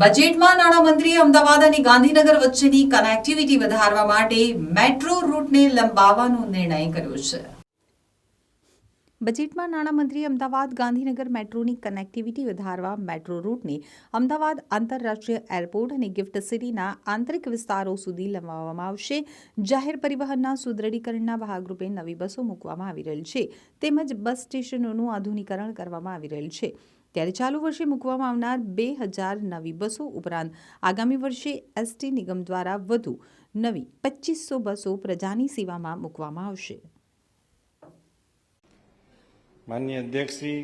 બજેટમાં નાણામંત્રીએ અમદાવાદ અને ગાંધીનગર વચ્ચેની કનેક્ટિવિટી વધારવા માટે મેટ્રો રૂટને લંબાવવાનો નિર્ણય કર્યો છે. બજેટમાં નાણામંત્રીએ અમદાવાદ, ગાંધીનગર મેટ્રોની કનેક્ટિવિટી વધારવા મેટ્રો રૂટને અમદાવાદ આંતરરાષ્ટ્રીય એરપોર્ટ અને ગિફ્ટ સિટીના આંતરિક વિસ્તારો સુધી લંબાવવામાં આવશે. જાહેર પરિવહનના સુદૃઢીકરણના ભાગરૂપે નવી બસો મૂકવામાં આવી રહેલ છે. તેમજ બસ સ્ટેશનોનું આધુનિકરણ કરવામાં આવી રહેલ છે. ત્યારે ચાલુ વર્ષે મૂકવામાં આવનાર બે હજાર નવી બસો ઉપરાંત આગામી વર્ષે એસટી નિગમ દ્વારા વધુ નવી પચીસો બસો પ્રજાની સેવામાં મૂકવામાં આવશે. માન્ય અધ્યક્ષશ્રી,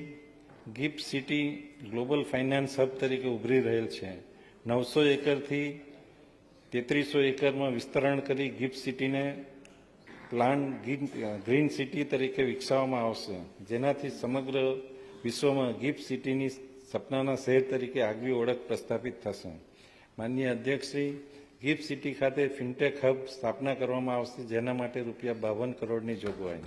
Gift City global finance hub તરીકે ઉભરી રહેલ છે. નવસો એકરથી તેત્રીસો એકરમાં વિસ્તરણ કરી ગિફ્ટ સિટીને પ્લાન ગ્રીન સિટી તરીકે વિકસાવવામાં આવશે. જેનાથી સમગ્ર વિશ્વમાં ગિફ્ટ સિટીની સપનાના શહેર તરીકે આગવી ઓળખ પ્રસ્થાપિત થશે. માન્ય અધ્યક્ષશ્રી, ગિફ્ટ સિટી ખાતે ફિનટેક હબ સ્થાપના કરવામાં આવશે, જેના માટે રૂપિયા બાવન કરોડની જોગવાઈ.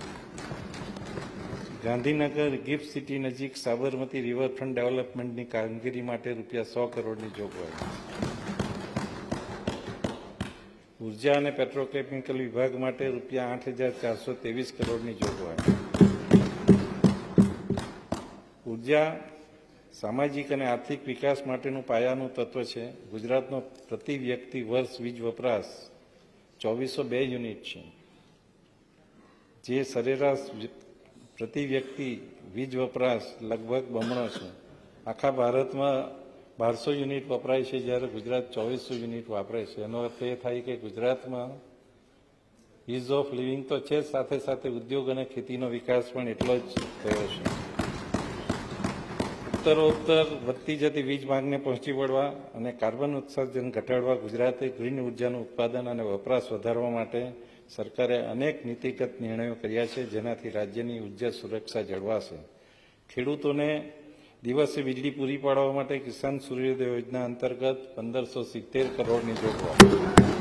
ગાંધીનગર ગિફ્ટ સિટી નજીક સાબરમતી રિવરફ્રન્ટ ડેવલપમેન્ટની કામગીરી માટે રૂપિયા સો કરોડની જોગવાઈ. ઊર્જા અને પેટ્રોકેમિકલ વિભાગ માટે રૂપિયા આઠ હજાર ચારસો ત્રેવીસ કરોડની જોગવાઈ. ઊર્જા સામાજિક અને આર્થિક વિકાસ માટેનું પાયાનું તત્વ છે. ગુજરાતનો પ્રતિ વ્યક્તિ વર્ષ વીજ વપરાશ ચોવીસો બે યુનિટ છે. જે સરેરાશ પ્રતિ વ્યક્તિ વીજ વપરાશ લગભગ બમણો છે. આખા ભારતમાં બારસો યુનિટ વપરાય છે જ્યારે ગુજરાત ચોવીસો યુનિટ વાપરે છે. એનો અર્થ એ થાય કે ગુજરાતમાં ઇઝ ઓફ લિવિંગ તો છે જ સાથે સાથે ઉદ્યોગ અને ખેતીનો વિકાસ પણ એટલો જ થયો છે. ઉત્તરોત્તર વધતી જતી વીજ માંગને પહોંચી વળવા અને કાર્બન ઉત્સર્જન ઘટાડવા ગુજરાતે ગ્રીન ઉર્જાનું ઉત્પાદન અને વપરાશ વધારવા માટે સરકારે અનેક નીતિગત નિર્ણયો કર્યા છે, જેનાથી રાજ્યની ઊર્જા સુરક્ષા જળવાશે. ખેડૂતોને દિવસે વીજળી પૂરી પાડવા માટે કિસાન સૂર્યોદય યોજના અંતર્ગત પંદરસો સિત્તેર કરોડની જોગવાઈ.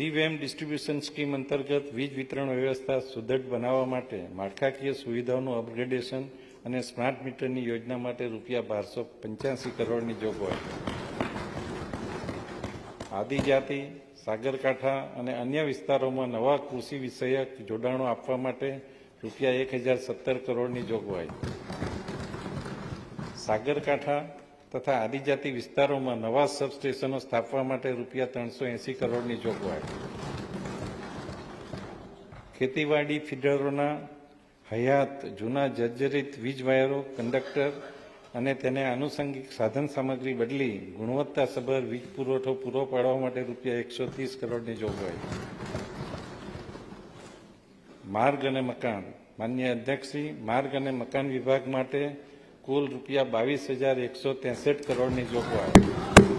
રીવેમ ડિસ્ટ્રીબ્યુશન સ્કીમ અંતર્ગત વીજ વિતરણ વ્યવસ્થા સુદૃઢ બનાવવા માટે માળખાકીય સુવિધાઓનું અપગ્રેડેશન અને સ્માર્ટ મીટરની યોજના માટે રૂપિયા બારસો પંચ્યાસી કરોડની જોગવાઈ. આદિજાતિ, સાગરકાંઠા અને અન્ય વિસ્તારોમાં નવા કૃષિ વિષયક જોડાણો આપવા માટે રૂપિયા એક હજાર સત્તર કરોડની જોગવાઈ. સાગરકાંઠા તથા આદિજાતિ વિસ્તારોમાં નવા સબસ્ટેશનો સ્થાપવા માટે રૂપિયા ત્રણસો એંસી કરોડની જોગવાઈ. ખેતીવાડી ફીડરોના હયાત જૂના જર્જરિત વીજ વાયરો, કંડક્ટર અને તેને આનુષંગિક સાધન સામગ્રી બદલી ગુણવત્તાસભર વીજ પુરવઠો પૂરો પાડવા માટે રૂપિયા એકસો ત્રીસ કરોડની જોગવાઈ. માર્ગ અને મકાન. માન્ય અધ્યક્ષશ્રી માર્ગ અને મકાન વિભાગ માટે કુલ રૂપિયા બાવીસ હજાર એકસો ત્રેસઠ કરોડની જોગવાઈ.